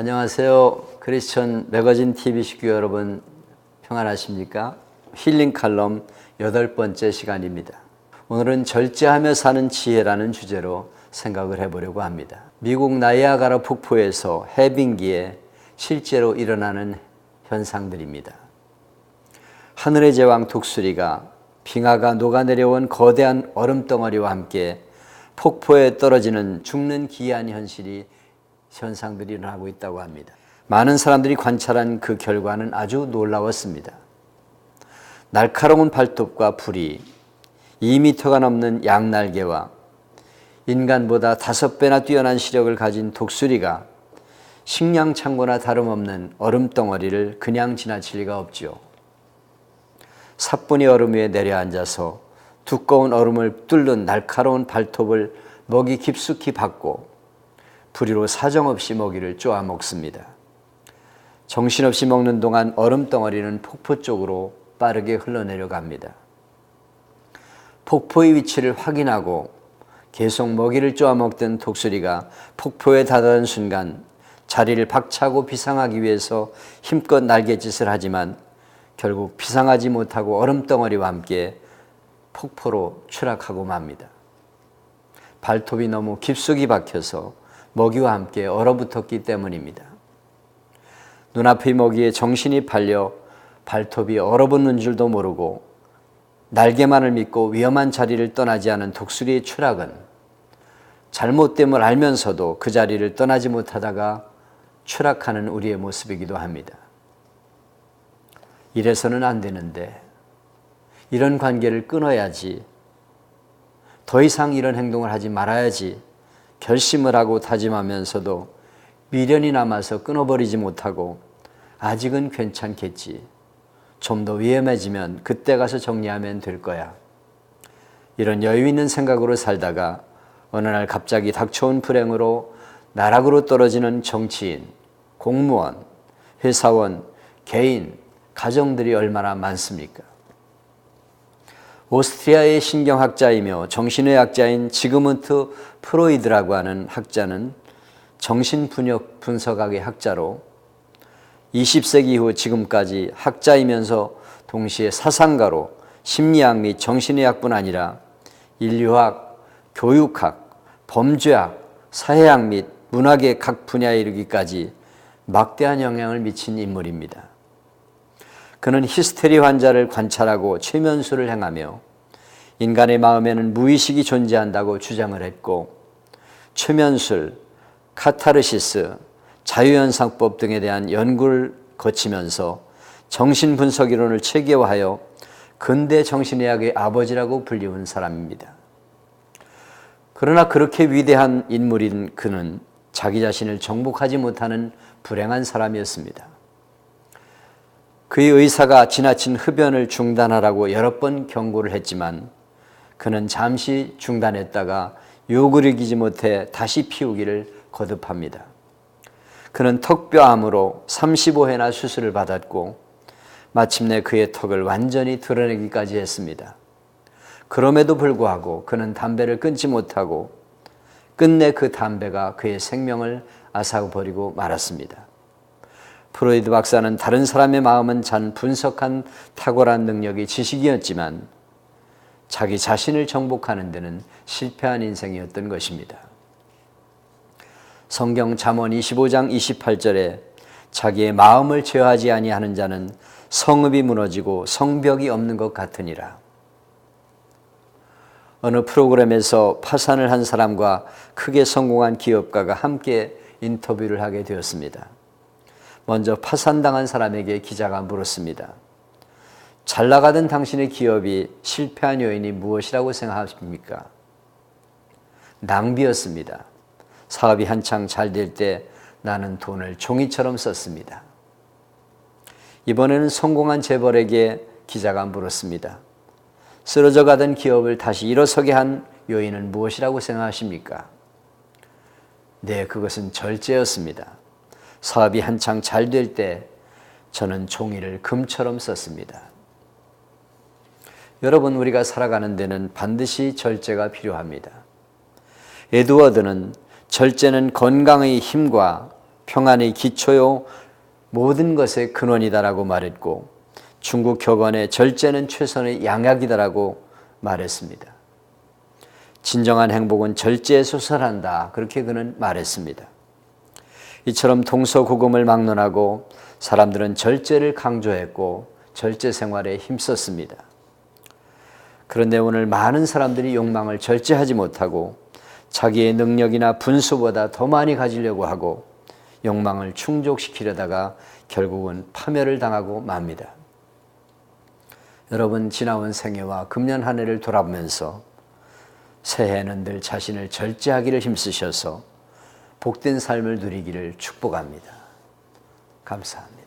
안녕하세요. 크리스천 매거진 TV 식구 여러분 평안하십니까? 힐링 칼럼 여덟 번째 시간입니다. 오늘은 절제하며 사는 지혜라는 주제로 생각을 해보려고 합니다. 미국 나이아가라 폭포에서 해빙기에 실제로 일어나는 현상들입니다. 하늘의 제왕 독수리가 빙하가 녹아내려온 거대한 얼음 덩어리와 함께 폭포에 떨어지는 죽는 기이한 현실이 현상들이 일어나고 있다고 합니다. 많은 사람들이 관찰한 그 결과는 아주 놀라웠습니다. 날카로운 발톱과 불이 2미터가 넘는 양날개와 인간보다 다섯 배나 뛰어난 시력을 가진 독수리가 식량 창고나 다름없는 얼음 덩어리를 그냥 지나칠 리가 없지요. 사뿐히 얼음 위에 내려앉아서 두꺼운 얼음을 뚫는 날카로운 발톱을 먹이 깊숙이 받고 부리로 사정없이 먹이를 쪼아 먹습니다. 정신없이 먹는 동안 얼음 덩어리는 폭포 쪽으로 빠르게 흘러내려갑니다. 폭포의 위치를 확인하고 계속 먹이를 쪼아 먹던 독수리가 폭포에 다다른 순간 자리를 박차고 비상하기 위해서 힘껏 날갯짓을 하지만 결국 비상하지 못하고 얼음 덩어리와 함께 폭포로 추락하고 맙니다. 발톱이 너무 깊숙이 박혀서 먹이와 함께 얼어붙었기 때문입니다. 눈앞의 먹이에 정신이 팔려 발톱이 얼어붙는 줄도 모르고 날개만을 믿고 위험한 자리를 떠나지 않은 독수리의 추락은 잘못됨을 알면서도 그 자리를 떠나지 못하다가 추락하는 우리의 모습이기도 합니다. 이래서는 안 되는데 이런 관계를 끊어야지 더 이상 이런 행동을 하지 말아야지 결심을 하고 다짐하면서도 미련이 남아서 끊어버리지 못하고 아직은 괜찮겠지. 좀 더 위험해지면 그때 가서 정리하면 될 거야. 이런 여유 있는 생각으로 살다가 어느 날 갑자기 닥쳐온 불행으로 나락으로 떨어지는 정치인, 공무원, 회사원, 개인, 가정들이 얼마나 많습니까? 오스트리아의 신경학자이며 정신의학자인 지그문트 프로이드라고 하는 학자는 정신분석 분석학의 학자로 20세기 이후 지금까지 학자이면서 동시에 사상가로 심리학 및 정신의학뿐 아니라 인류학, 교육학, 범죄학, 사회학 및 문학의 각 분야에 이르기까지 막대한 영향을 미친 인물입니다. 그는 히스테리 환자를 관찰하고 최면수를 행하며 인간의 마음에는 무의식이 존재한다고 주장을 했고 최면술, 카타르시스, 자유현상법 등에 대한 연구를 거치면서 정신분석 이론을 체계화하여 근대 정신의학의 아버지라고 불리운 사람입니다. 그러나 그렇게 위대한 인물인 그는 자기 자신을 정복하지 못하는 불행한 사람이었습니다. 그의 의사가 지나친 흡연을 중단하라고 여러 번 경고를 했지만 그는 잠시 중단했다가 욕을 이기지 못해 다시 피우기를 거듭합니다. 그는 턱뼈암으로 35회나 수술을 받았고 마침내 그의 턱을 완전히 드러내기까지 했습니다. 그럼에도 불구하고 그는 담배를 끊지 못하고 끝내 그 담배가 그의 생명을 앗아버리고 말았습니다. 프로이드 박사는 다른 사람의 마음은 잔 분석한 탁월한 능력이 지식이었지만 자기 자신을 정복하는 데는 실패한 인생이었던 것입니다. 성경 잠언 25장 28절에 자기의 마음을 제어하지 아니하는 자는 성읍이 무너지고 성벽이 없는 것 같으니라. 어느 프로그램에서 파산을 한 사람과 크게 성공한 기업가가 함께 인터뷰를 하게 되었습니다. 먼저 파산당한 사람에게 기자가 물었습니다. 잘 나가던 당신의 기업이 실패한 요인이 무엇이라고 생각하십니까? 낭비였습니다. 사업이 한창 잘 될 때 나는 돈을 종이처럼 썼습니다. 이번에는 성공한 재벌에게 기자가 물었습니다. 쓰러져 가던 기업을 다시 일어서게 한 요인은 무엇이라고 생각하십니까? 네, 그것은 절제였습니다. 사업이 한창 잘 될 때 저는 종이를 금처럼 썼습니다. 여러분, 우리가 살아가는 데는 반드시 절제가 필요합니다. 에드워드는 절제는 건강의 힘과 평안의 기초요 모든 것의 근원이다라고 말했고 중국 격언의 절제는 최선의 양약이다라고 말했습니다. 진정한 행복은 절제에서 설한다. 그렇게 그는 말했습니다. 이처럼 동서고금을 막론하고 사람들은 절제를 강조했고 절제 생활에 힘썼습니다. 그런데 오늘 많은 사람들이 욕망을 절제하지 못하고 자기의 능력이나 분수보다 더 많이 가지려고 하고 욕망을 충족시키려다가 결국은 파멸을 당하고 맙니다. 여러분 지나온 생애와 금년 한 해를 돌아보면서 새해에는 늘 자신을 절제하기를 힘쓰셔서 복된 삶을 누리기를 축복합니다. 감사합니다.